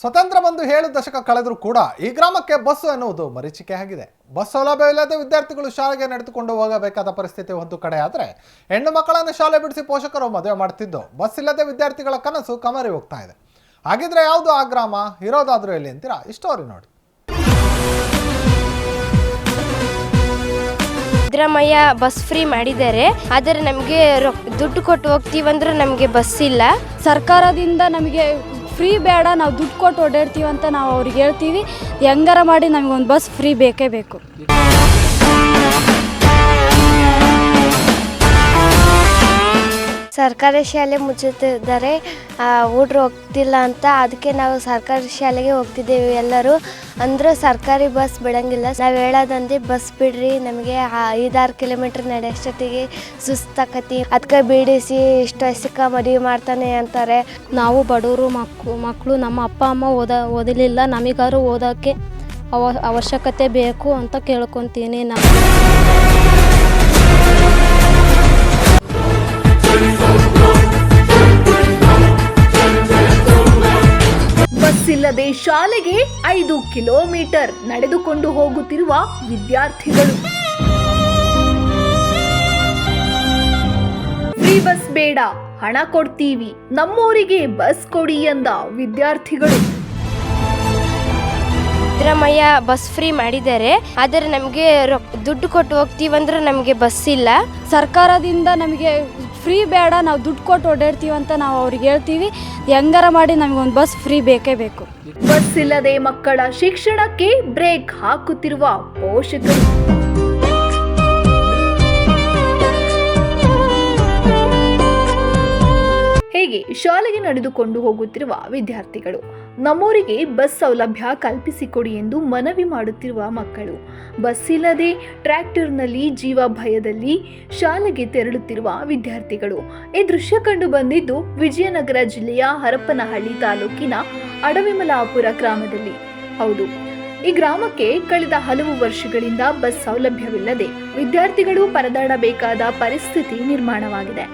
ಸ್ವತಂತ್ರ ಬಂದು ಏಳು ದಶಕ ಕಳೆದರೂ ಕೂಡ ಈ ಗ್ರಾಮಕ್ಕೆ ಬಸ್ಸು ಎನ್ನುವುದು ಮರೀಚಿಕೆ ಆಗಿದೆ. ಬಸ್ ಸೌಲಭ್ಯವಿಲ್ಲದೆ ವಿದ್ಯಾರ್ಥಿಗಳು ಶಾಲೆಗೆ ನಡೆದುಕೊಂಡು ಹೋಗಬೇಕಾದ ಪರಿಸ್ಥಿತಿ ಒಂದು ಕಡೆ ಆದರೆ ಹೆಣ್ಣು ಮಕ್ಕಳನ್ನು ಶಾಲೆ ಬಿಡಿಸಿ ಪೋಷಕರು ಮದುವೆ ಮಾಡ್ತಿದ್ದು. ಬಸ್ ಇಲ್ಲದೆ ವಿದ್ಯಾರ್ಥಿಗಳ ಕನಸು ಕಮರಿ ಹೋಗ್ತಾ ಇದೆ. ಹಾಗಿದ್ರೆ ಯಾವುದು ಆ ಗ್ರಾಮ? ಇರೋದಾದ್ರೂ ಎಲ್ಲಿ ಅಂತೀರಾ? ಇಷ್ಟೋರಿ ನೋಡಿ. ಸಿದ್ದರಾಮಯ್ಯ ಬಸ್ ಫ್ರೀ ಮಾಡಿದ್ದಾರೆ. ಆದರೆ ನಮಗೆ ದುಡ್ಡು ಕೊಟ್ಟು ಹೋಗ್ತೀವಂದ್ರೆ ನಮಗೆ ಬಸ್ ಇಲ್ಲ. ಸರ್ಕಾರದಿಂದ ನಮಗೆ ಫ್ರೀ ಬೇಡ, ನಾವು ದುಡ್ಡು ಕೊಟ್ಟು ಓಡಾಡ್ತೀವಿ ಅಂತ ನಾವು ಅವ್ರಿಗೆ ಹೇಳ್ತೀವಿ. ಹೆಂಗಾರ ಮಾಡಿ ನಮಗೆ ಒಂದು ಬಸ್ ಫ್ರೀ ಬೇಕೇ ಬೇಕು. ಸರ್ಕಾರಿ ಶಾಲೆ ಮುಚ್ಚುತ್ತಿದ್ದಾರೆ. ಹುಡ್ರು ಹೋಗ್ತಿಲ್ಲ ಅಂತ ಅದಕ್ಕೆ ನಾವು ಸರ್ಕಾರಿ ಶಾಲೆಗೆ ಹೋಗ್ತಿದ್ದೇವೆ ಎಲ್ಲರೂ. ಅಂದ್ರೆ ಸರ್ಕಾರಿ ಬಸ್ ಬಿಡಂಗಿಲ್ಲ. ನಾವು ಹೇಳೋದಂದ್ರೆ ಬಸ್ ಬಿಡ್ರಿ, ನಮಗೆ ಐದಾರು ಕಿಲೋಮೀಟ್ರ್ ನಡೆಯೋಷ್ಟೊತ್ತಿಗೆ ಸುಸ್ತಾಕತಿ. ಅದಕ್ಕೆ ಬಿಡಿಸಿ ಇಷ್ಟು ವಯಸ್ಸಕ್ಕೆ ಮದುವೆ ಮಾಡ್ತಾನೆ ಅಂತಾರೆ. ನಾವು ಬಡವರು ಮಕ್ಕಳು ಮಕ್ಕಳು ನಮ್ಮ ಅಪ್ಪ, ಅಮ್ಮ ಓದ, ಓದಲಿಲ್ಲ. ನಮಗಾರು ಓದೋಕ್ಕೆ ಅವ, ಅವಶ್ಯಕತೆ ಬೇಕು ಅಂತ ಕೇಳ್ಕೊತೀನಿ ನಾವು. ಇಲ್ಲದೆ ಶಾಲೆಗೆ ಐದು ಕಿಲೋಮೀಟರ್ ನಡೆದುಕೊಂಡು ಹೋಗುತ್ತಿರುವ ವಿದ್ಯಾರ್ಥಿಗಳು. ಫ್ರೀ ಬಸ್ ಬೇಡ ಹಣ ಕೊಡ್ತೀವಿ ನಮ್ಮೂರಿಗೆ ಬಸ್ ಕೊಡಿ ಎಂದ ವಿದ್ಯಾರ್ಥಿಗಳು. ಸಿದ್ದರಾಮಯ್ಯ ಬಸ್ ಫ್ರೀ ಮಾಡಿದ್ದಾರೆ. ಆದರೆ ನಮಗೆ ದುಡ್ಡು ಕೊಟ್ಟು ಹೋಗ್ತೀವಂದ್ರೆ ನಮಗೆ ಬಸ್ ಇಲ್ಲ. ಸರ್ಕಾರದಿಂದ ನಮಗೆ ಫ್ರೀ ಬೇಡ ನಾವು ದುಡ್ಡು ಕೊಟ್ಟು ಓಡಾಡ್ತೀವಿ ಅಂತ ನಾವು ಅವ್ರಿಗೆ ಹೇಳ್ತೀವಿ. ಹೆಂಗಾರ ಮಾಡಿ ನಮಗೊಂದು ಬಸ್ ಫ್ರೀ ಬೇಕೇ ಬೇಕು. ಬಸ್ ಇಲ್ಲದೆ ಮಕ್ಕಳ ಶಿಕ್ಷಣಕ್ಕೆ ಬ್ರೇಕ್ ಹಾಕುತ್ತಿರುವ ಪೋಷಕರು ಹೇಗೆ ಶಾಲೆಗೆ ನಡೆದುಕೊಂಡು ಹೋಗುತ್ತಿರುವ ವಿದ್ಯಾರ್ಥಿಗಳು? ನಮ್ಮೂರಿಗೆ ಬಸ್ ಸೌಲಭ್ಯ ಕಲ್ಪಿಸಿಕೊಡಿ ಎಂದು ಮನವಿ ಮಾಡುತ್ತಿರುವ ಮಕ್ಕಳು. ಬಸ್ ಇಲ್ಲದೆ ಟ್ರ್ಯಾಕ್ಟರ್ನಲ್ಲಿ ಜೀವ ಭಯದಲ್ಲಿ ಶಾಲೆಗೆ ತೆರಳುತ್ತಿರುವ ವಿದ್ಯಾರ್ಥಿಗಳು. ಈ ದೃಶ್ಯ ಕಂಡು ಬಂದಿದ್ದು ವಿಜಯನಗರ ಜಿಲ್ಲೆಯ ಹರಪನಹಳ್ಳಿ ತಾಲೂಕಿನ ಅಡವಿಮಲಾಪುರ ಗ್ರಾಮದಲ್ಲಿ. ಹೌದು, ಈ ಗ್ರಾಮಕ್ಕೆ ಕಳೆದ ಹಲವು ವರ್ಷಗಳಿಂದ ಬಸ್ ಸೌಲಭ್ಯವಿಲ್ಲದೆ ವಿದ್ಯಾರ್ಥಿಗಳು ಪರದಾಡಬೇಕಾದ ಪರಿಸ್ಥಿತಿ ನಿರ್ಮಾಣವಾಗಿದೆ.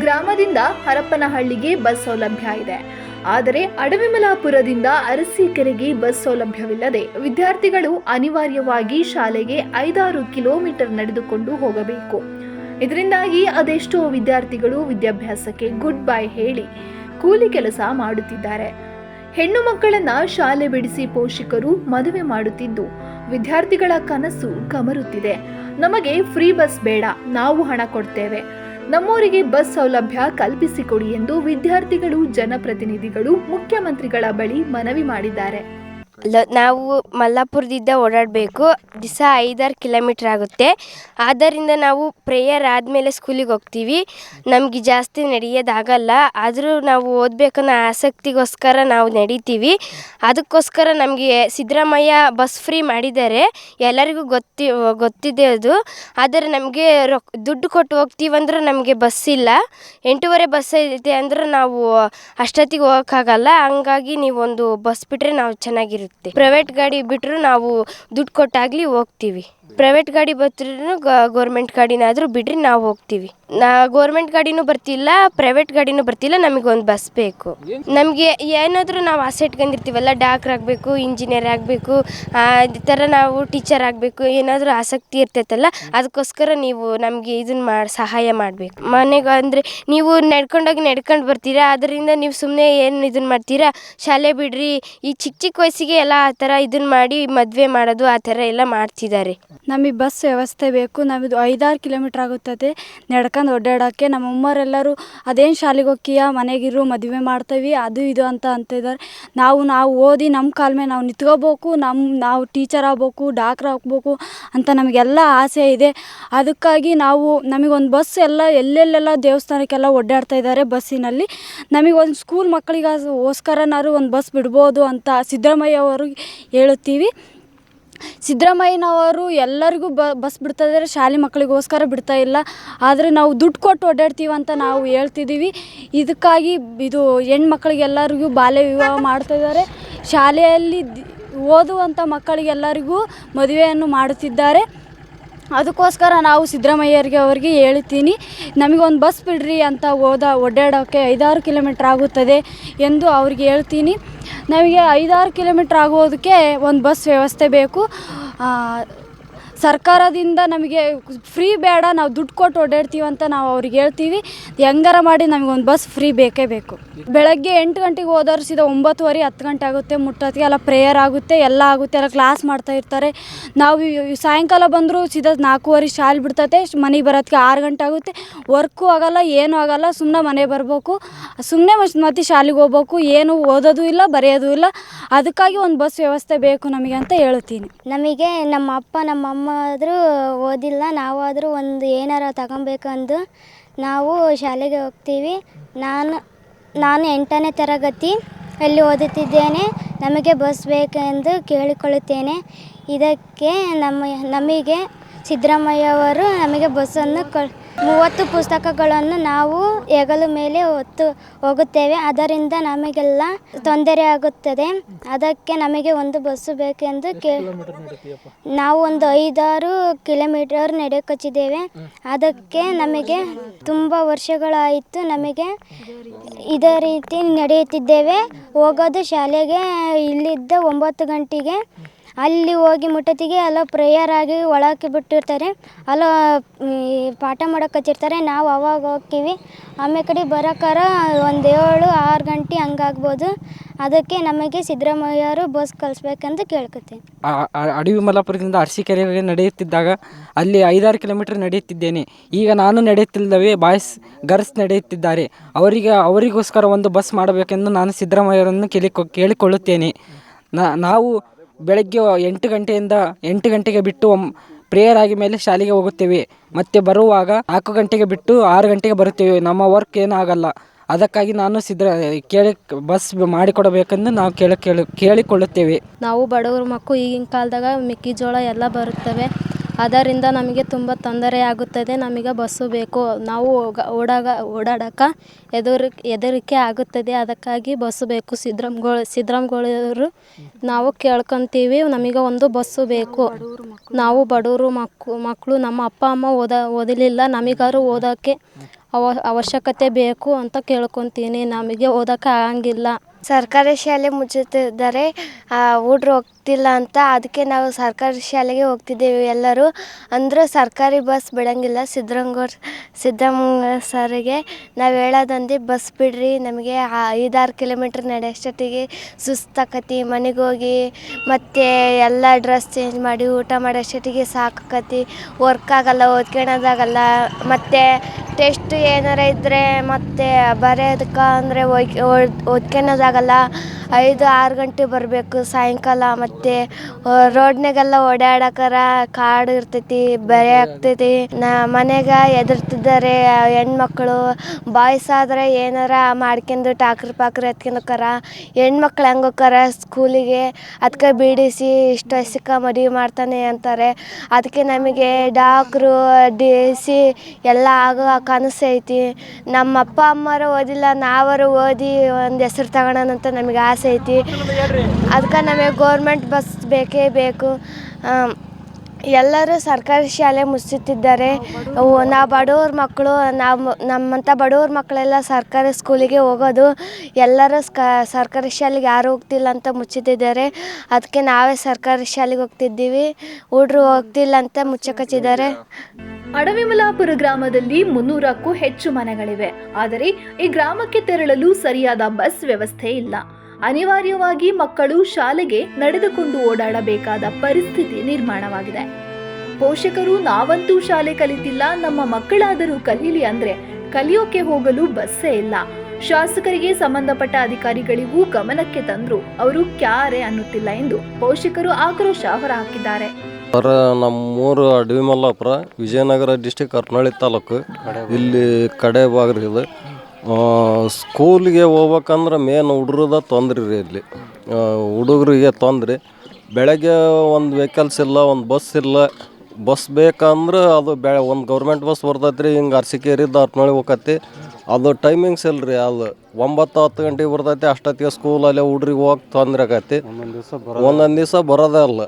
ಗ್ರಾಮದಿಂದ ಹರಪನಹಳ್ಳಿಗೆ ಬಸ್ ಸೌಲಭ್ಯ ಇದೆ. ಆದರೆ ಅಡವಿಮಲಾಪುರದಿಂದ ಅರಸೀಕೆರೆಗೆ ಬಸ್ ಸೌಲಭ್ಯವಿಲ್ಲದೆ ವಿದ್ಯಾರ್ಥಿಗಳು ಅನಿವಾರ್ಯವಾಗಿ ಶಾಲೆಗೆ ಐದಾರು ಕಿಲೋಮೀಟರ್ ನಡೆದುಕೊಂಡು ಹೋಗಬೇಕು. ಇದರಿಂದಾಗಿ ಅದೆಷ್ಟೋ ವಿದ್ಯಾರ್ಥಿಗಳು ವಿದ್ಯಾಭ್ಯಾಸಕ್ಕೆ ಗುಡ್ ಬೈ ಹೇಳಿ ಕೂಲಿ ಕೆಲಸ ಮಾಡುತ್ತಿದ್ದಾರೆ. ಹೆಣ್ಣು ಮಕ್ಕಳನ್ನ ಶಾಲೆ ಬಿಡಿಸಿ ಪೋಷಕರು ಮದುವೆ ಮಾಡುತ್ತಿದ್ದು, ವಿದ್ಯಾರ್ಥಿಗಳ ಕನಸು ಕಮರುತ್ತಿದೆ ನಮಗೆ ಫ್ರೀ ಬಸ್ ಬೇಡ, ನಾವು ಹಣ ಕೊಡ್ತೇವೆ. ನಮ್ಮೂರಿಗೆ ಬಸ್ ಸೌಲಭ್ಯ ಕಲ್ಪಿಸಿಕೊಡಿ ಎಂದು ವಿದ್ಯಾರ್ಥಿಗಳು ಜನಪ್ರತಿನಿಧಿಗಳು ಮುಖ್ಯಮಂತ್ರಿಗಳ ಬಳಿ ಮನವಿ ಮಾಡಿದ್ದಾರೆ. ಲ- ನಾವು ಮಲ್ಲಾಪುರದಿಂದ ಓಡಾಡಬೇಕು. ದಿವಸ ಐದಾರು ಕಿಲೋಮೀಟ್ರ್ ಆಗುತ್ತೆ. ಆದ್ದರಿಂದ ನಾವು ಪ್ರೇಯರ್ ಆದಮೇಲೆ ಸ್ಕೂಲಿಗೆ ಹೋಗ್ತೀವಿ. ನಮಗೆ ಜಾಸ್ತಿ ನಡೆಯೋದಾಗಲ್ಲ. ಆದರೂ ನಾವು ಓದಬೇಕನ್ನೋ ಆಸಕ್ತಿಗೋಸ್ಕರ ನಾವು ನಡೀತೀವಿ. ಅದಕ್ಕೋಸ್ಕರ ನಮಗೆ ಸಿದ್ದರಾಮಯ್ಯ ಬಸ್ ಫ್ರೀ ಮಾಡಿದ್ದಾರೆ. ಎಲ್ಲರಿಗೂ ಗೊತ್ತಿ, ಗೊತ್ತಿದೆ ಅದು. ಆದರೆ ನಮಗೆ ರೊಕ್, ದುಡ್ಡು ಕೊಟ್ಟು ಹೋಗ್ತೀವಂದ್ರೆ ನಮಗೆ ಬಸ್ ಇಲ್ಲ. ಎಂಟೂವರೆ ಬಸ್ ಇದೆ ಅಂದ್ರೆ ನಾವು ಅಷ್ಟೊತ್ತಿಗೆ ಹೋಗೋಕ್ಕಾಗಲ್ಲ. ಹಂಗಾಗಿ ನೀವೊಂದು ಬಸ್ ಬಿಟ್ಟರೆ ನಾವು ಚೆನ್ನಾಗಿರುತ್ತೆ ಪ್ರೈವೇಟ್ ಗಾಡಿ ಬಿಟ್ಟರು ನಾವು ದುಡ್ಡು ಕೊಟ್ಟಾಗಲಿ ಹೋಗ್ತೀವಿ. ಪ್ರೈವೇಟ್ ಗಾಡಿ ಬರ್ತಿದ್ರು ಗೌರ್ಮೆಂಟ್ ಗಾಡಿನಾದರೂ ಬಿಡ್ರಿ ನಾವು ಹೋಗ್ತೀವಿ. ನಾ ಗೌರ್ಮೆಂಟ್ ಗಾಡಿನೂ ಬರ್ತಿಲ್ಲ ಪ್ರೈವೇಟ್ ಗಾಡಿನೂ ಬರ್ತಿಲ್ಲ ನಮಗೆ ಒಂದು ಬಸ್ ಬೇಕು. ನಮಗೆ ಏನಾದರೂ ನಾವು ಆಸೆ ಇಟ್ಕೊಂಡಿರ್ತೀವಲ್ಲ ಡಾಕ್ಟ್ರ್ ಆಗಬೇಕು ಇಂಜಿನಿಯರ್ ಆಗಬೇಕು ಈ ಥರ ನಾವು ಟೀಚರ್ ಆಗಬೇಕು ಏನಾದರೂ ಆಸಕ್ತಿ ಇರ್ತೈತಲ್ಲ ಅದಕ್ಕೋಸ್ಕರ ನೀವು ನಮಗೆ ಇದನ್ನ ಮಾ ಸಹಾಯ ಮಾಡಬೇಕು. ಮನೆಗೆ ಅಂದರೆ ನೀವು ನಡ್ಕೊಂಡೋಗಿ ನಡ್ಕೊಂಡು ಬರ್ತೀರಾ ಅದರಿಂದ ನೀವು ಸುಮ್ಮನೆ ಏನು ಇದನ್ನ ಮಾಡ್ತೀರಾ ಶಾಲೆ ಬಿಡ್ರಿ ಈ ಚಿಕ್ಕ ಚಿಕ್ಕ ವಯಸ್ಸಿಗೆ ಎಲ್ಲ ಆ ಥರ ಇದನ್ನ ಮಾಡಿ ಮದುವೆ ಮಾಡೋದು ಆ ಥರ ಎಲ್ಲ ಮಾಡ್ತಿದ್ದಾರೆ. ನಮಗೆ ಬಸ್ ವ್ಯವಸ್ಥೆ ಬೇಕು ನಮ್ಮದು ಐದಾರು ಕಿಲೋಮೀಟ್ರ್ ಆಗುತ್ತದೆ. ನಡ್ಕೊಂಡು ಓಡಾಡೋಕ್ಕೆ ನಮ್ಮ ಅಮ್ಮರೆಲ್ಲರೂ ಅದೇನು ಶಾಲೆಗೆ ಹೋಕ್ಕಿಯ ಮನೆಗಿರು ಮದುವೆ ಮಾಡ್ತೀವಿ, ಅದು ಇದು ಅಂತ ಅಂತಿದ್ದಾರೆ ನಾವು ನಾವು ಓದಿ ನಮ್ಮ ಕಾಲ ಮೇಲೆ ನಾವು ನಿಂತ್ಕೋಬೇಕು ನಮ್ಮ ನಾವು ಟೀಚರ್ ಆಗ್ಬೇಕು, ಡಾಕ್ಟ್ರ್ ಆಗ್ಬೇಕು ಅಂತ ನಮಗೆಲ್ಲ ಆಸೆ ಇದೆ. ಅದಕ್ಕಾಗಿ ನಾವು ನಮಗೊಂದು ಬಸ್ ಎಲ್ಲ, ಎಲ್ಲೆಲ್ಲೆಲ್ಲ ದೇವಸ್ಥಾನಕ್ಕೆಲ್ಲ ಓಡಾಡ್ತಾ ಇದ್ದಾರೆ ಬಸ್ಸಿನಲ್ಲಿ. ನಮಗೆ ಒಂದು ಸ್ಕೂಲ್ ಮಕ್ಕಳಿಗೋಸ್ಕರನಾದ್ರು ಒಂದು ಬಸ್ ಬಿಡ್ಬೋದು ಅಂತ ಸಿದ್ದರಾಮಯ್ಯ ಅವರು ಹೇಳುತ್ತೀವಿ. ಸಿದ್ದರಾಮಯ್ಯನವರು ಎಲ್ಲರಿಗೂ ಬ, ಬಸ್ ಬಿಡ್ತಾ ಇದ್ದಾರೆ ಶಾಲೆ ಮಕ್ಕಳಿಗೋಸ್ಕರ ಬಿಡ್ತಾ ಇಲ್ಲ ಆದರೆ ನಾವು ದುಡ್ಡು ಕೊಟ್ಟು ಓಡಾಡ್ತೀವಿ ಅಂತ ನಾವು ಹೇಳ್ತಿದ್ದೀವಿ ಇದಕ್ಕಾಗಿ ಇದು ಹೆಣ್ಮಕ್ಳಿಗೆಲ್ಲರಿಗೂ ಬಾಲ್ಯ ವಿವಾಹ ಮಾಡ್ತಾ ಇದ್ದಾರೆ ಶಾಲೆಯಲ್ಲಿ ಓದುವಂಥ ಮಕ್ಕಳಿಗೆಲ್ಲರಿಗೂ ಮದುವೆಯನ್ನು ಮಾಡುತ್ತಿದ್ದಾರೆ. ಅದಕ್ಕೋಸ್ಕರ ನಾವು ಸಿದ್ದರಾಮಯ್ಯರಿಗೆ ಅವರಿಗೆ ಹೇಳ್ತೀನಿ ನಮಗೊಂದು ಬಸ್ ಬಿಡ್ರಿ ಅಂತ ಹೋದ ಒಡ್ಡಾಡೋಕ್ಕೆ ಐದಾರು ಕಿಲೋಮೀಟ್ರ್ ಆಗುತ್ತದೆ ಎಂದು ಅವ್ರಿಗೆ ಹೇಳ್ತೀನಿ. ನಮಗೆ ಐದಾರು ಕಿಲೋಮೀಟ್ರ್ ಆಗೋದಕ್ಕೆ ಒಂದು ಬಸ್ ವ್ಯವಸ್ಥೆ ಬೇಕು. ಸರ್ಕಾರದಿಂದ ನಮಗೆ ಫ್ರೀ ಬೇಡ, ನಾವು ದುಡ್ಡು ಕೊಟ್ಟು ಓಡಾಡ್ತೀವಿ ಅಂತ ನಾವು ಅವ್ರಿಗೆ ಹೇಳ್ತೀವಿ. ಹೆಂಗಾರ ಮಾಡಿ ನಮಗೆ ಒಂದು ಬಸ್ ಫ್ರೀ ಬೇಕೇ ಬೇಕು. ಬೆಳಗ್ಗೆ ಎಂಟು ಗಂಟೆಗೆ ಹೋದವ್ರು ಸೀದಾ ಒಂಬತ್ತುವರೆ ಹತ್ತು ಗಂಟೆ ಆಗುತ್ತೆ ಮುಟ್ಟೋತ್ತಿಗೆ ಎಲ್ಲ ಪ್ರೇಯರ್ ಆಗುತ್ತೆ, ಎಲ್ಲ ಆಗುತ್ತೆ, ಎಲ್ಲ ಕ್ಲಾಸ್ ಮಾಡ್ತಾ ಇರ್ತಾರೆ. ನಾವು ಸಾಯಂಕಾಲ ಬಂದರೂ ಸೀದಾ ನಾಲ್ಕೂವರೆ ಶಾಲೆ ಬಿಡ್ತತೆ, ಮನೆಗೆ ಬರೋದಕ್ಕೆ ಆರು ಗಂಟೆ ಆಗುತ್ತೆ. ವರ್ಕು ಆಗಲ್ಲ, ಏನೂ ಆಗಲ್ಲ ಸುಮ್ಮನೆ ಮನೆ ಬರಬೇಕು. ಸುಮ್ಮನೆ ಮತ್ತೆ ಶಾಲೆಗೆ ಹೋಗ್ಬೇಕು, ಏನು ಓದೋದು ಇಲ್ಲ, ಬರೆಯೋದು ಇಲ್ಲ. ಅದಕ್ಕಾಗಿ ಒಂದು ಬಸ್ ವ್ಯವಸ್ಥೆ ಬೇಕು ನಮಗೆ ಅಂತ ಹೇಳ್ತೀನಿ. ನಮಗೆ ನಮ್ಮ ಅಪ್ಪ, ನಮ್ಮ ಅಮ್ಮ ಆದರೂ ಓದಿಲ್ಲ, ನಾವಾದರೂ ಒಂದು ಏನಾರ ತಗೊಬೇಕಂದು ನಾವು ಶಾಲೆಗೆ ಹೋಗ್ತೀವಿ. ನಾನು ನಾನು ಎಂಟನೇ ತರಗತಿ ಅಲ್ಲಿ ಓದುತ್ತಿದ್ದೇನೆ. ನಮಗೆ ಬಸ್ ಬೇಕೆಂದು ಕೇಳಿಕೊಳ್ಳುತ್ತೇನೆ. ಇದಕ್ಕೆ ನಮ್ಮ, ನಮಗೆ ಸಿದ್ದರಾಮಯ್ಯವರು ನಮಗೆ ಬಸ್ಸನ್ನು ಕ ಮೂವತ್ತು ಪುಸ್ತಕಗಳನ್ನು ನಾವು ಹೆಗಲ ಮೇಲೆ ಹೊತ್ತು ಹೋಗುತ್ತೇವೆ. ಅದರಿಂದ ನಮಗೆಲ್ಲ ತೊಂದರೆ ಆಗುತ್ತದೆ. ಅದಕ್ಕೆ ನಮಗೆ ಒಂದು ಬಸ್ಸು ಬೇಕೆಂದು ಕೇ ನಾವು ಒಂದು ಐದಾರು ಕಿಲೋಮೀಟರ್ ನಡೆಯಕೊಚ್ಚಿದ್ದೇವೆ ಅದಕ್ಕೆ ನಮಗೆ ತುಂಬ ವರ್ಷಗಳಾಯಿತು ನಮಗೆ ಇದೇ ರೀತಿ ನಡೆಯುತ್ತಿದ್ದೇವೆ. ಹೋಗೋದು ಶಾಲೆಗೆ ಇಲ್ಲಿದ್ದ ಒಂಬತ್ತು ಗಂಟೆಗೆ. ಅಲ್ಲಿ ಹೋಗಿ ಮುಟ್ಟತ್ತಿಗೆ ಅಲ್ಲ ಪ್ರೇಯರ್ ಆಗಿ ಒಳಕ್ಕೆ ಬಿಟ್ಟಿರ್ತಾರೆ. ಅಲ್ಲ, ಈ ಪಾಠ ಮಾಡಕ್ಕೆ ಹಚ್ಚಿರ್ತಾರೆ ನಾವು ಅವಾಗ ಹೋಗ್ತೀವಿ. ಆಮೇಲೆ ಕಡೆ ಬರೋಕಾರ ಒಂದು ಏಳು, ಆರು ಗಂಟೆ ಹಂಗಾಗ್ಬೋದು. ಅದಕ್ಕೆ ನಮಗೆ ಸಿದ್ದರಾಮಯ್ಯರು ಬಸ್ ಕಳಿಸ್ಬೇಕಂತ ಕೇಳ್ಕೊತೀನಿ ಅಡವಿ ಮಲ್ಲಾಪುರದಿಂದ ಅರಸೀಕೆರೆಗೆ ನಡೆಯುತ್ತಿದ್ದಾಗ ಅಲ್ಲಿ ಐದಾರು ಕಿಲೋಮೀಟರ್ ನಡೆಯುತ್ತಿದ್ದೇನೆ. ಈಗ ನಾನು ನಡೆಯುತ್ತಿಲ್ಲವೇ, ಬಾಯ್ಸ್, ಗರ್ಲ್ಸ್ ನಡೆಯುತ್ತಿದ್ದಾರೆ. ಅವರಿಗೆ, ಅವರಿಗೋಸ್ಕರ ಒಂದು ಬಸ್ ಮಾಡಬೇಕೆಂದು ನಾನು ಸಿದ್ದರಾಮಯ್ಯರನ್ನು ಕೇಳಿ, ಕೇಳಿಕೊಳ್ಳುತ್ತೇನೆ. ನಾವು ಬೆಳಗ್ಗೆ ಎಂಟು ಗಂಟೆಯಿಂದ ಎಂಟು ಗಂಟೆಗೆ ಬಿಟ್ಟು ಪ್ರೇಯರ್ ಆಗಿ ಮೇಲೆ ಶಾಲೆಗೆ ಹೋಗುತ್ತೇವೆ. ಮತ್ತೆ ಬರುವಾಗ ನಾಲ್ಕು ಗಂಟೆಗೆ ಬಿಟ್ಟು ಆರು ಗಂಟೆಗೆ ಬರುತ್ತೇವೆ. ನಮ್ಮ ವರ್ಕ್ ಏನೂ ಆಗಲ್ಲ. ಅದಕ್ಕಾಗಿ ನಾನು ಸಿದ್ಧ ಕೇಳಿ ಬಸ್ ಮಾಡಿಕೊಡಬೇಕೆಂದು ನಾವು ಕೇಳಿ ಕೇಳಿ ಕೇಳಿಕೊಳ್ಳುತ್ತೇವೆ. ನಾವು ಬಡವ್ರ ಮಕ್ಕಳು ಈಗಿನ ಕಾಲದಾಗ ಮೆಕ್ಕೆಜೋಳ ಎಲ್ಲ ಬರುತ್ತವೆ. ಅದರಿಂದ ನಮಗೆ ತುಂಬ ತೊಂದರೆ ಆಗುತ್ತದೆ. ನಮಗೆ ಬಸ್ಸು ಬೇಕು. ನಾವು ಓಡಾಗ ಓಡಾಡಕ್ಕೆ ಎದುರು ಹೆದರಿಕೆ ಆಗುತ್ತದೆ. ಅದಕ್ಕಾಗಿ ಬಸ್ಸು ಬೇಕು. ಸಿದ್ರಾಮ್ಗಳು ಸಿದ್ರಾಮ್ಗಳವರು ನಾವು ಕೇಳ್ಕೊತೀವಿ. ನಮಗೆ ಒಂದು ಬಸ್ಸು ಬೇಕು. ನಾವು ಬಡವರು ಮಕ್ಳು ಮಕ್ಕಳು ನಮ್ಮ ಅಪ್ಪ, ಅಮ್ಮ ಓದ, ಓದಲಿಲ್ಲ. ನಮಗಾರು ಓದೋಕ್ಕೆ ಅವ, ಅವಶ್ಯಕತೆ ಬೇಕು ಅಂತ ಕೇಳ್ಕೊತೀನಿ. ನಮಗೆ ಓದೋಕ್ಕೆ ಆಗಂಗಿಲ್ಲ. ಸರ್ಕಾರಿ ಶಾಲೆ ಮುಚ್ಚುತ್ತಿದ್ದರೆ ಹುಡ್ರು ಹೋಗ್ತಿಲ್ಲ ಅಂತ. ಅದಕ್ಕೆ ನಾವು ಸರ್ಕಾರಿ ಶಾಲೆಗೆ ಹೋಗ್ತಿದ್ದೇವೆ ಎಲ್ಲರೂ. ಅಂದರೆ ಸರ್ಕಾರಿ ಬಸ್ ಬಿಡೋಂಗಿಲ್ಲ. ಸಿದ್ಧರಂಗೌರ್ ಸಿದ್ದಮ್ಮ ಸರಿಗೆ ನಾವು ಹೇಳೋದಂದು ಬಸ್ ಬಿಡ್ರಿ. ನಮಗೆ ಐದಾರು ಕಿಲೋಮೀಟ್ರ್ ನಡೆಯೋಷ್ಟೊತ್ತಿಗೆ ಸುಸ್ತಾಕತಿ, ಮನೆಗೆ ಹೋಗಿ ಮತ್ತು ಎಲ್ಲ ಡ್ರೆಸ್ ಚೇಂಜ್ ಮಾಡಿ ಊಟ ಮಾಡೋಷ್ಟೊತ್ತಿಗೆ ಸಾಕತಿ ವರ್ಕ್ ಆಗಲ್ಲ, ಓದ್ಕೊಳೋದಾಗಲ್ಲ. ಮತ್ತು ಟೆಸ್ಟ್ ಏನಾರ ಇದ್ದರೆ ಮತ್ತು ಬರೆಯೋದಕ್ಕೆ ಅಂದರೆ ಓದ್ಕೊಳೋದಾಗಲ್ಲ. ಐದು, ಆರು ಗಂಟೆ ಬರಬೇಕು ಸಾಯಂಕಾಲ. ಮತ್ತು ರೋಡ್ನಾಗೆಲ್ಲ ಓಡಾಡಕರ ಕಾಡು ಇರ್ತೈತಿ ಬರೆ ಆಗ್ತೈತಿ. ನ ಮನೆಗೆ ಎದುರ್ತಿದ್ದಾರೆ ಹೆಣ್ಮಕ್ಳು. ಬಾಯ್ಸ್ ಆದರೆ ಏನಾರ ಮಾಡ್ಕೊಂಡು ಟಾಕ್ರಿ ಪಾಕ್ರಿ ಎತ್ಕೊಂಡೋಕಾರ, ಹೆಣ್ಮಕ್ಳು ಹೆಂಗೆ ಸ್ಕೂಲಿಗೆ ಅದಕ್ಕೆ ಬಿಡಿಸಿ ಇಷ್ಟು ವಯಸ್ಸಿಗೆ ಮದುವೆ ಮಾಡ್ತಾನೆ ಅಂತಾರೆ. ಅದಕ್ಕೆ ನಮಗೆ ಡಾಕ್ರು ಡಿ ಸಿ ಎಲ್ಲ ಆಗೋ ಕನಸು ಐತಿ. ನಮ್ಮ ಅಪ್ಪ ಅಮ್ಮರು ಓದಿಲ್ಲ, ನಾವರು ಓದಿ ಒಂದು ಹೆಸ್ರು ಅಂತ ನಮಗೆ ಆಸೆ ಐತಿ. ಅದಕ್ಕೆ ನಮಗೆ ಗೋರ್ಮೆಂಟ್ ಬಸ್ ಬೇಕೇ ಬೇಕು. ಎಲ್ಲರೂ ಸರ್ಕಾರಿ ಶಾಲೆ ಮುಚ್ಚುತ್ತಿದ್ದಾರೆ ನಾವು ಬಡವ್ರ ಮಕ್ಕಳು ನಾವು ನಮ್ಮಂಥ ಬಡವ್ರ ಮಕ್ಕಳೆಲ್ಲ ಸರ್ಕಾರಿ ಸ್ಕೂಲಿಗೆ ಹೋಗೋದು, ಎಲ್ಲರೂ ಸರ್ಕಾರಿ ಶಾಲೆಗೆ ಯಾರು ಹೋಗ್ತಿಲ್ಲ ಅಂತ ಮುಚ್ಚುತ್ತಿದ್ದಾರೆ ಅದಕ್ಕೆ ನಾವೇ ಸರ್ಕಾರಿ ಶಾಲೆಗೆ ಹೋಗ್ತಿದ್ದೀವಿ. ಹುಡ್ರು ಹೋಗ್ತಿಲ್ಲ ಅಂತ ಮುಚ್ಚಕಚ್ಚಿದ್ದಾರೆ. ಅಡವಿಮಲಾಪುರ ಗ್ರಾಮದಲ್ಲಿ ಮುನ್ನೂರಕ್ಕೂ ಹೆಚ್ಚು ಮನೆಗಳಿವೆ. ಆದರೆ ಈ ಗ್ರಾಮಕ್ಕೆ ತೆರಳಲು ಸರಿಯಾದ ಬಸ್ ವ್ಯವಸ್ಥೆ ಇಲ್ಲ. ಅನಿವಾರ್ಯವಾಗಿ ಮಕ್ಕಳು ಶಾಲೆಗೆ ನಡೆದುಕೊಂಡು ಓಡಾಡಬೇಕಾದ ಪರಿಸ್ಥಿತಿ ನಿರ್ಮಾಣವಾಗಿದೆ. ಪೋಷಕರು ನಾವಂತೂ ಶಾಲೆ ಕಲಿತಿಲ್ಲ ನಮ್ಮ ಮಕ್ಕಳಾದರೂ ಕಲೀಲಿ ಅಂದ್ರೆ ಕಲಿಯೋಕೆ ಹೋಗಲು ಬಸ್ಸೇ ಇಲ್ಲ. ಶಾಸಕರಿಗೆ ಸಂಬಂಧಪಟ್ಟ ಅಧಿಕಾರಿಗಳಿಗೂ ಗಮನಕ್ಕೆ ತಂದ್ರು ಅವರು ಕ್ಯಾರೆ ಅನ್ನುತ್ತಿಲ್ಲ ಎಂದು ಪೋಷಕರು ಆಕ್ರೋಶ ಹೊರಹಾಕಿದ್ದಾರೆ. ಸರ್ ನಮ್ಮೂರು ಅಡವಿ ಮಲ್ಲಾಪುರ ವಿಜಯನಗರ ಡಿಸ್ಟಿಕ್ ಹರಪನಹಳ್ಳಿ ತಾಲೂಕು ಇಲ್ಲಿ ಕಡೆ ಭಾಗ ರೀ ಇದು ಆ, ಸ್ಕೂಲಿಗೆ ಹೋಗ್ಬೇಕಂದ್ರೆ ಮೇನ್ ಹುಡುಗ್ರದ ತೊಂದ್ರೆ ರೀ ಇಲ್ಲಿ. ಹುಡುಗರಿಗೆ ತೊಂದ್ರೆ. ಬೆಳಗ್ಗೆ ಒಂದು ವೆಹಿಕಲ್ಸ್ ಇಲ್ಲ ಒಂದು ಬಸ್ ಇಲ್ಲ. ಬಸ್ ಬೇಕಂದ್ರೆ ಅದು ಬೆ ಒಂದು ಗೌರ್ಮೆಂಟ್ ಬಸ್ ಬರ್ತೈತೆ ರೀ ಹಿಂಗೆ ಅರಸಿಕೇರಿದ್ದು ಹರಪನಹಳ್ಳಿ ಹೋಗತ್ತಿ ಅದು ಟೈಮಿಂಗ್ಸ್ ಇಲ್ಲ ರೀ ಅದು ಒಂಬತ್ತು ಹತ್ತು ಗಂಟೆಗೆ ಬರ್ತೈತೆ ಅಷ್ಟೊತ್ತಿಗೆ ಸ್ಕೂಲಲ್ಲೇ ಹುಡ್ರಿಗೆ ಹೋಗಿ ತೊಂದ್ರೆ ಆಕತಿ ಒಂದೊಂದು ದಿವಸ ಬರೋದೇ ಅಲ್ಲ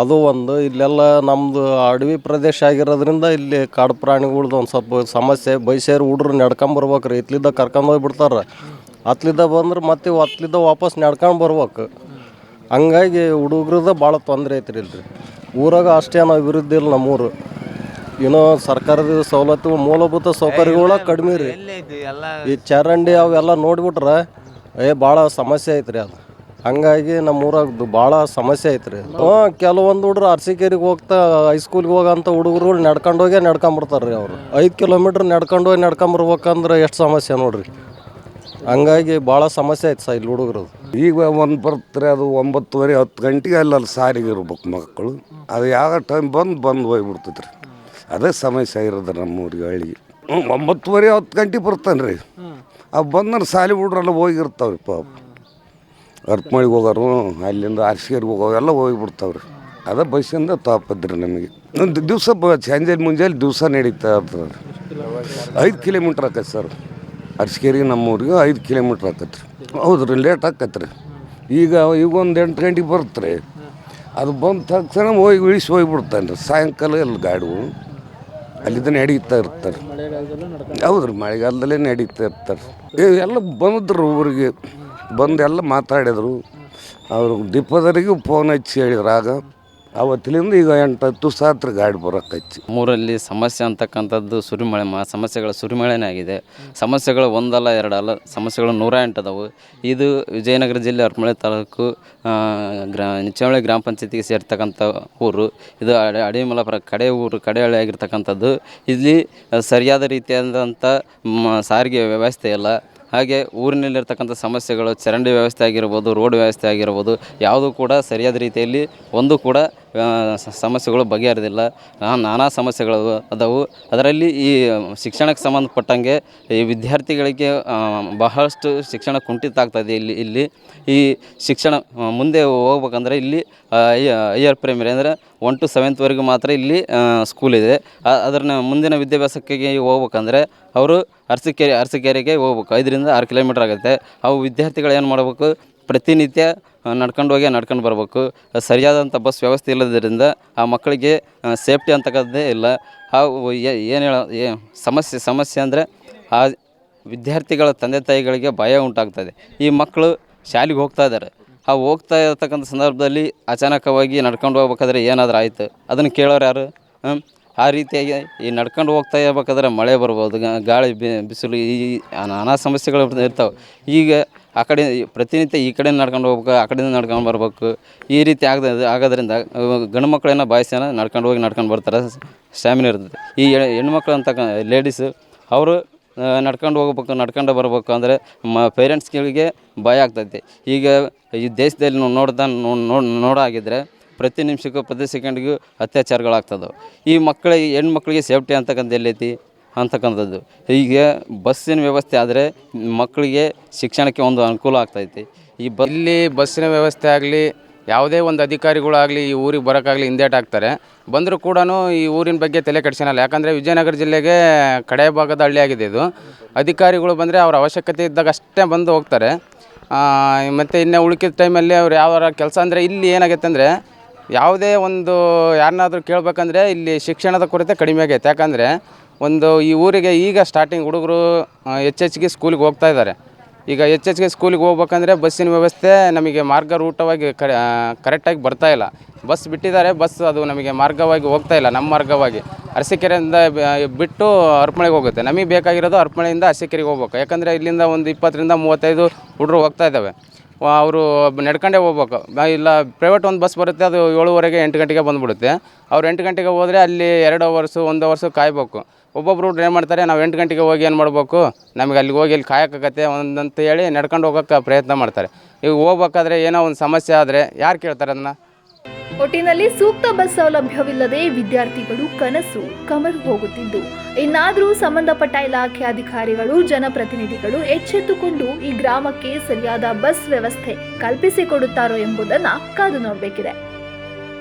ಅದು ಒಂದು ಇಲ್ಲೆಲ್ಲ ನಮ್ಮದು ಅಡವಿ ಪ್ರದೇಶ ಆಗಿರೋದ್ರಿಂದ ಇಲ್ಲಿ ಕಾಡು ಪ್ರಾಣಿಗಳ್ದು ಒಂದು ಸ್ವಲ್ಪ ಸಮಸ್ಯೆ ಬೈಸೇರು ಹುಡ್ರು ನಡ್ಕೊಂಬರ್ಬೇಕು ರೀ. ಇತ್ಲಿದ್ದ ಕರ್ಕೊಂಡೋಗಿ ಬಿಡ್ತಾರೆ. ಅತ್ಲಿದ್ದ ಬಂದ್ರೆ ಮತ್ತೆ ಅತ್ಲಿದ್ದ ವಾಪಸ್ ನಡ್ಕೊಂಡು ಬರ್ಬೇಕು. ಹಂಗಾಗಿ ಹುಡುಗ್ರದ ಭಾಳ ತೊಂದರೆ ಐತ್ರಿ ಇಲ್ರಿ. ಊರಾಗ ಅಷ್ಟೇನು ಅಭಿವೃದ್ಧಿ ಇಲ್ಲ ನಮ್ಮೂರು. ಏನೋ ಸರ್ಕಾರದ ಸವಲತ್ತು ಮೂಲಭೂತ ಸೌಕರ್ಯಗಳ ಕಡಿಮೆ ರೀ. ಈ ಚರಂಡಿ ಅವೆಲ್ಲ ನೋಡ್ಬಿಟ್ರೆ ಏ ಭಾಳ ಸಮಸ್ಯೆ ಐತ್ರಿ ಅದು. ಹಂಗಾಗಿ ನಮ್ಮ ಊರಾಗ ಭಾಳ ಸಮಸ್ಯೆ ಐತ್ರಿ. ಹ್ಞೂ ಕೆಲವೊಂದು ಹುಡುಗ್ರು ಅರ್ಸಿಕೇರಿಗೆ ಹೋಗ್ತಾ ಹೈಸ್ಕೂಲ್ಗೆ ಹೋಗೋಂಥ ಹುಡುಗರುಗಳು ನಡ್ಕೊಂಡು ಹೋಗಿ ನಡ್ಕೊಂಬರ್ತಾರೆ ರೀ ಅವರು. ಐದು ಕಿಲೋಮೀಟ್ರ್ ನಡ್ಕೊಂಡು ಹೋಗಿ ನಡ್ಕೊಂಬರ್ಬೇಕಂದ್ರೆ ಎಷ್ಟು ಸಮಸ್ಯೆ ನೋಡ್ರಿ. ಹಂಗಾಗಿ ಭಾಳ ಸಮಸ್ಯೆ ಐತೆ ಸರ್ ಇಲ್ಲಿ ಹುಡುಗರು ಈಗ ಒಂದು ಬರ್ತಾರೆ ಅದು ಒಂಬತ್ತುವರೆ ಹತ್ತು ಗಂಟೆಗೆ ಅಲ್ಲಲ್ಲಿ ಸಾರಿಗೆ ಇರ್ಬೇಕು ಮಕ್ಕಳು ಅದು ಯಾವ ಟೈಮ್ ಬಂದು ಬಂದು ಹೋಗ್ಬಿಡ್ತೈತೆ ರೀ ಅದೇ ಸಮಸ್ಯೆ ಇರೋದು ನಮ್ಮ ಊರಿಗೆ ಹಳ್ಳಿಗೆ. ಒಂಬತ್ತುವರೆ ಹತ್ತು ಗಂಟೆಗೆ ಬರ್ತಾನೆ ರೀ ಅವು ಬಂದ್ರೆ ಸಾಲಿ ಹುಡ್ರೆಲ್ಲ ಹೋಗಿರ್ತಾವ್ರಿ ಪಾಪ. ಅರ್ಪಮಳಿಗೆ ಹೋಗೋರು, ಅಲ್ಲಿಂದ ಅರ್ಸಿಗೆರಿಗೆ ಹೋಗೋರು ಎಲ್ಲ ಹೋಗಿಬಿಡ್ತಾವ್ರಿ ಅದೇ ಬಸ್ಸಿಂದ ತಾಪದ್ರಿ ನಮಗೆ. ಒಂದು ದಿವಸ ಬ ಸಂಜೆ ಮುಂಜಾನೆ ದಿವಸ ನಡೀತಾ ಇರ್ತದೆ. ಐದು ಕಿಲೋಮೀಟ್ರ್ ಆಕೈತೆ ಸರ್ ಅರ್ಸಿಕೆರಿಗೆ ನಮ್ಮ ಊರಿಗೆ ಐದು ಕಿಲೋಮೀಟ್ರ್ ಆಕತ್ರಿ ರೀ. ಹೌದು ರೀ ಲೇಟ್ ಆಕತ್ರಿ. ಈಗ ಈಗ ಒಂದು ಎಂಟು ಗಂಟೆಗೆ ಬರುತ್ತೆ ಅದು ಬಂದ ತಕ್ಷಣ ಹೋಗಿ ಇಳಿಸಿ ಹೋಗಿಬಿಡ್ತಾನೆ ರೀ. ಸಾಯಂಕಾಲ ಎಲ್ಲ ಗಾಡಿಗಳು ಅಲ್ಲಿಂದ ನಡೀತಾ ಇರ್ತಾರೆ. ಹೌದು ರೀ ಮಳೆಗಾಲದಲ್ಲೇ ನಡೀತಾ ಇರ್ತಾರೆ. ಎಲ್ಲ ಬಂದ್ರು ಊರಿಗೆ. ಬಂದು ಎಲ್ಲ ಮಾತಾಡಿದ್ರು. ಅವರು ದಿಪ್ಪದರಿಗೂ ಫೋನ್ ಹಚ್ಚಿ ಹೇಳಿದ್ರು. ಆಗ ಅವತ್ತಿಲಿಂದ ಈಗ ಎಂಟು ಹತ್ತು ಸಾತ್ರ ಗಾಡಿ ಬರೋಕೆ ಹಚ್ಚಿ. ಮೂರಲ್ಲಿ ಸಮಸ್ಯೆ ಅಂತಕ್ಕಂಥದ್ದು ಸುರಿಮಳೆ ಮಾ, ಸಮಸ್ಯೆಗಳ ಸುರಿಮಳೆನೇ ಆಗಿದೆ. ಸಮಸ್ಯೆಗಳು ಒಂದಲ್ಲ, ಎರಡಲ್ಲ, ಸಮಸ್ಯೆಗಳು ನೂರ ಎಂಟು ಅದಾವು. ಇದು ವಿಜಯನಗರ ಜಿಲ್ಲೆ ಅರಮಳೆ ತಾಲೂಕು ಗ್ರಾ ನಿಚ್ಚಮಳೆ ಗ್ರಾಮ ಪಂಚಾಯತಿಗೆ ಸೇರ್ತಕ್ಕಂಥ ಊರು. ಇದು ಅಡೆ, ಅಡಿಮಲಪುರ ಕಡೆ ಊರು ಕಡೆಹಳ್ಳಿ ಆಗಿರ್ತಕ್ಕಂಥದ್ದು. ಇಲ್ಲಿ ಸರಿಯಾದ ರೀತಿಯಾದಂಥ ಸಾರಿಗೆ ವ್ಯವಸ್ಥೆ ಇಲ್ಲ. ಹಾಗೆ ಊರಿನಲ್ಲಿರ್ತಕ್ಕಂಥ ಸಮಸ್ಯೆಗಳು ಚರಂಡಿ ವ್ಯವಸ್ಥೆ ಆಗಿರ್ಬೋದು, ರೋಡ್ ವ್ಯವಸ್ಥೆ ಆಗಿರ್ಬೋದು, ಯಾವುದೂ ಕೂಡ ಸರಿಯಾದ ರೀತಿಯಲ್ಲಿ ಒಂದು ಕೂಡ ಸಮಸ್ಯೆಗಳು ಬಗೆಹರಿದಿಲ್ಲ. ನಾನಾ ಸಮಸ್ಯೆಗಳು ಅದಾವು. ಅದರಲ್ಲಿ ಈ ಶಿಕ್ಷಣಕ್ಕೆ ಸಂಬಂಧಪಟ್ಟಂಗೆ ಈ ವಿದ್ಯಾರ್ಥಿಗಳಿಗೆ ಬಹಳಷ್ಟು ಶಿಕ್ಷಣ ಕುಂಠಿತ ಆಗ್ತಾಯಿದೆ ಇಲ್ಲಿ ಇಲ್ಲಿ. ಈ ಶಿಕ್ಷಣ ಮುಂದೆ ಹೋಗ್ಬೇಕಂದ್ರೆ ಇಲ್ಲಿ ಹೈಯರ್ ಪ್ರೈಮರಿ ಅಂದರೆ ಒನ್ ಟು ಸೆವೆಂತ್ವರೆಗೂ ಮಾತ್ರ ಇಲ್ಲಿ ಸ್ಕೂಲ್ ಇದೆ. ಅದನ್ನ ಮುಂದಿನ ವಿದ್ಯಾಭ್ಯಾಸಕ್ಕೆ ಹೋಗ್ಬೇಕಂದ್ರೆ ಅವರು ಅರಸೀಕೆರೆ, ಅರಸೀಕೆರೆಗೆ ಹೋಗ್ಬೇಕು. ಐದರಿಂದ ಆರು ಕಿಲೋಮೀಟ್ರ್ ಆಗುತ್ತೆ. ಅವು ವಿದ್ಯಾರ್ಥಿಗಳು ಏನು ಮಾಡಬೇಕು? ಪ್ರತಿನಿತ್ಯ ನಡ್ಕೊಂಡು ಹೋಗಿ ನಡ್ಕೊಂಡು ಬರಬೇಕು. ಸರಿಯಾದಂಥ ಬಸ್ ವ್ಯವಸ್ಥೆ ಇಲ್ಲದರಿಂದ ಆ ಮಕ್ಕಳಿಗೆ ಸೇಫ್ಟಿ ಅಂತಕ್ಕಂಥದ್ದೇ ಇಲ್ಲ. ಆ ಏನು ಹೇಳ, ಏ, ಸಮಸ್ಯೆ ಸಮಸ್ಯೆ ಅಂದರೆ ಆ ವಿದ್ಯಾರ್ಥಿಗಳ ತಂದೆ ತಾಯಿಗಳಿಗೆ ಭಯ ಉಂಟಾಗ್ತದೆ. ಈ ಮಕ್ಕಳು ಶಾಲೆಗೆ ಹೋಗ್ತಾ ಇದ್ದಾರೆ. ಆ ಹೋಗ್ತಾ ಇರತಕ್ಕಂಥ ಸಂದರ್ಭದಲ್ಲಿ ಅಚಾನಕವಾಗಿ ನಡ್ಕೊಂಡು ಹೋಗ್ಬೇಕಾದ್ರೆ ಏನಾದರೂ ಆಯಿತು? ಅದನ್ನು ಕೇಳೋರು ಯಾರು? ಆ ರೀತಿಯಾಗಿ ಈ ನಡ್ಕೊಂಡು ಹೋಗ್ತಾ ಇರ್ಬೇಕಾದ್ರೆ ಮಳೆ ಬರ್ಬೋದು ಗಾಳಿ ಬಿಸಿಲು ಈ ನಾನಾ ಸಮಸ್ಯೆಗಳು ಇರ್ತಾವೆ. ಈಗ ಆ ಕಡೆ ಪ್ರತಿನಿತ್ಯ ಈ ಕಡೆಯಿಂದ ನಡ್ಕೊಂಡು ಹೋಗ್ಬೇಕು, ಆ ಕಡೆಯಿಂದ ನಡ್ಕೊಂಡು ಬರ್ಬೇಕು. ಈ ರೀತಿ ಆಗದ, ಆಗೋದ್ರಿಂದ ಗಂಡು ಮಕ್ಕಳೇನೋ ಬಾಯ್ಸೇನೋ ನಡ್ಕೊಂಡು ಹೋಗಿ ನಡ್ಕೊಂಡು ಬರ್ತಾರೆ. ಸ್ಟ್ಯಾಮಿನ ಇರ್ತದೆ. ಈ ಹೆಣ್ಣು ಹೆಣ್ಮಕ್ಳು ಅಂತಕ್ಕ ಲೇಡೀಸು ಅವರು ನಡ್ಕೊಂಡು ಹೋಗ್ಬೇಕು, ನಡ್ಕೊಂಡು ಬರ್ಬೇಕು ಅಂದರೆ ಮ ಪೇರೆಂಟ್ಸ್ಗಳಿಗೆ ಭಯ ಆಗ್ತೈತಿ. ಈಗ ಈ ದೇಶದಲ್ಲಿ ನಾವು ನೋಡ್ದ ನೋಡಿ ನೋಡಾಗಿದ್ದರೆ ಪ್ರತಿ ನಿಮಿಷಕ್ಕೂ, ಪ್ರತಿ ಸೆಕೆಂಡ್ಗೂ ಅತ್ಯಾಚಾರಗಳಾಗ್ತದವು. ಈ ಮಕ್ಕಳಿಗೆ, ಹೆಣ್ಮಕ್ಳಿಗೆ ಸೇಫ್ಟಿ ಅಂತಕ್ಕಂಥ ಎಲ್ಲೈತಿ? ಅಂತಕ್ಕಂಥದ್ದು. ಹೀಗೆ ಬಸ್ಸಿನ ವ್ಯವಸ್ಥೆ ಆದರೆ ಮಕ್ಕಳಿಗೆ ಶಿಕ್ಷಣಕ್ಕೆ ಒಂದು ಅನುಕೂಲ ಆಗ್ತೈತಿ. ಈ ಬ ಇಲ್ಲಿ ಬಸ್ಸಿನ ವ್ಯವಸ್ಥೆ ಆಗಲಿ, ಯಾವುದೇ ಒಂದು ಅಧಿಕಾರಿಗಳಾಗಲಿ ಈ ಊರಿಗೆ ಬರೋಕ್ಕಾಗಲಿ ಹಿಂದೇಟ್ ಆಗ್ತಾರೆ. ಬಂದರೂ ಕೂಡ ಈ ಊರಿನ ಬಗ್ಗೆ ತಲೆ ಕೆಡಿಸ್ಕೊಳಲ್ಲ ಯಾಕಂದರೆ ವಿಜಯನಗರ ಜಿಲ್ಲೆಗೆ ಕಡೆ ಭಾಗದ ಹಳ್ಳಿ ಆಗಿದೆ ಇದು. ಅಧಿಕಾರಿಗಳು ಬಂದರೆ ಅವ್ರ ಅವಶ್ಯಕತೆ ಇದ್ದಾಗ ಅಷ್ಟೇ ಬಂದು ಹೋಗ್ತಾರೆ. ಮತ್ತು ಇನ್ನೇ ಉಳುಕಿದ ಟೈಮಲ್ಲಿ ಅವ್ರು ಯಾವ ಕೆಲಸ ಅಂದರೆ ಇಲ್ಲಿ ಏನಾಗೈತೆ ಅಂದರೆ ಯಾವುದೇ ಒಂದು ಯಾರನ್ನಾದರೂ ಕೇಳಬೇಕಂದ್ರೆ ಇಲ್ಲಿ ಶಿಕ್ಷಣದ ಕೊರತೆ ಕಡಿಮೆ ಆಗೈತೆ. ಯಾಕಂದರೆ ಒಂದು ಈ ಊರಿಗೆ ಈಗ ಸ್ಟಾರ್ಟಿಂಗ್ ಹುಡುಗರು ಹೆಚ್ಚೆಚ್ಚಿಗೆ ಸ್ಕೂಲಿಗೆ ಹೋಗ್ತಾ ಇದ್ದಾರೆ. ಈಗ ಹೆಚ್ಚೆಚ್ಚಿಗೆ ಸ್ಕೂಲಿಗೆ ಹೋಗ್ಬೇಕಂದ್ರೆ ಬಸ್ಸಿನ ವ್ಯವಸ್ಥೆ ನಮಗೆ ಮಾರ್ಗ ರೂಟವಾಗಿ ಕರೆ ಕರೆಕ್ಟಾಗಿ ಬರ್ತಾ ಇಲ್ಲ. ಬಸ್ ಬಿಟ್ಟಿದ್ದಾರೆ, ಬಸ್ ಅದು ನಮಗೆ ಮಾರ್ಗವಾಗಿ ಹೋಗ್ತಾ ಇಲ್ಲ, ನಮ್ಮ ಮಾರ್ಗವಾಗಿ. ಅರಸೀಕೆರೆಯಿಂದ ಬಿಟ್ಟು ಅರ್ಪಣೆಗೆ ಹೋಗುತ್ತೆ. ನಮಗೆ ಬೇಕಾಗಿರೋದು ಅರ್ಪಣೆಯಿಂದ ಅರಸೀಕೆರೆಗೆ ಹೋಗ್ಬೇಕು. ಯಾಕಂದರೆ ಇಲ್ಲಿಂದ ಒಂದು ಇಪ್ಪತ್ತರಿಂದ ಮೂವತ್ತೈದು ಹುಡುಗರು ಹೋಗ್ತಾ ಇದ್ದಾವೆ. ಅವರು ನಡ್ಕೊಂಡೇ ಹೋಗ್ಬೇಕು. ಇಲ್ಲ ಪ್ರೈವೇಟ್ ಒಂದು ಬಸ್ ಬರುತ್ತೆ, ಅದು ಏಳುವರೆಗೆ ಎಂಟು ಗಂಟೆಗೆ ಬಂದುಬಿಡುತ್ತೆ. ಅವ್ರು ಎಂಟು ಗಂಟೆಗೆ ಹೋದರೆ ಅಲ್ಲಿ ಎರಡು ಅವರ್ಸು ಒಂದು ಅವರ್ಸು ಕಾಯಬೇಕು. ಒಬ್ಬೊಬ್ರು ಏನು ಮಾಡ್ತಾರೆ, ನಾವು ಎಂಟು ಗಂಟೆಗೆ ಹೋಗಿ ಏನು ಮಾಡಬೇಕು? ನಮಗೆ ಅಲ್ಲಿಗೆ ಹೋಗಿ ಅಲ್ಲಿ ಕಾಯೋಕ್ಕಾಗತ್ತೆ ಒಂದಂತ ಹೇಳಿ ನಡ್ಕೊಂಡು ಹೋಗೋಕ್ಕೆ ಪ್ರಯತ್ನ ಮಾಡ್ತಾರೆ. ಈಗ ಹೋಗ್ಬೇಕಾದ್ರೆ ಏನೋ ಒಂದು ಸಮಸ್ಯೆ ಆದರೆ ಯಾರು ಕೇಳ್ತಾರೆ ಅದನ್ನು ಒಟ್ಟಿನಲ್ಲಿ ಸೂಕ್ತ ಬಸ್ ಸೌಲಭ್ಯವಿಲ್ಲದೆ ವಿದ್ಯಾರ್ಥಿಗಳು ಕನಸು ಕಮರು ಹೋಗುತ್ತಿದ್ದು. ಇನ್ನಾದರೂ ಸಂಬಂಧಪಟ್ಟ ಇಲಾಖೆ ಅಧಿಕಾರಿಗಳು, ಜನಪ್ರತಿನಿಧಿಗಳು ಎಚ್ಚೆತ್ತುಕೊಂಡು ಈ ಗ್ರಾಮಕ್ಕೆ ಸರಿಯಾದ ಬಸ್ ವ್ಯವಸ್ಥೆ ಕಲ್ಪಿಸಿಕೊಡುತ್ತಾರೋ ಎಂಬುದನ್ನು ಕಾದು ನೋಡಬೇಕಿದೆ.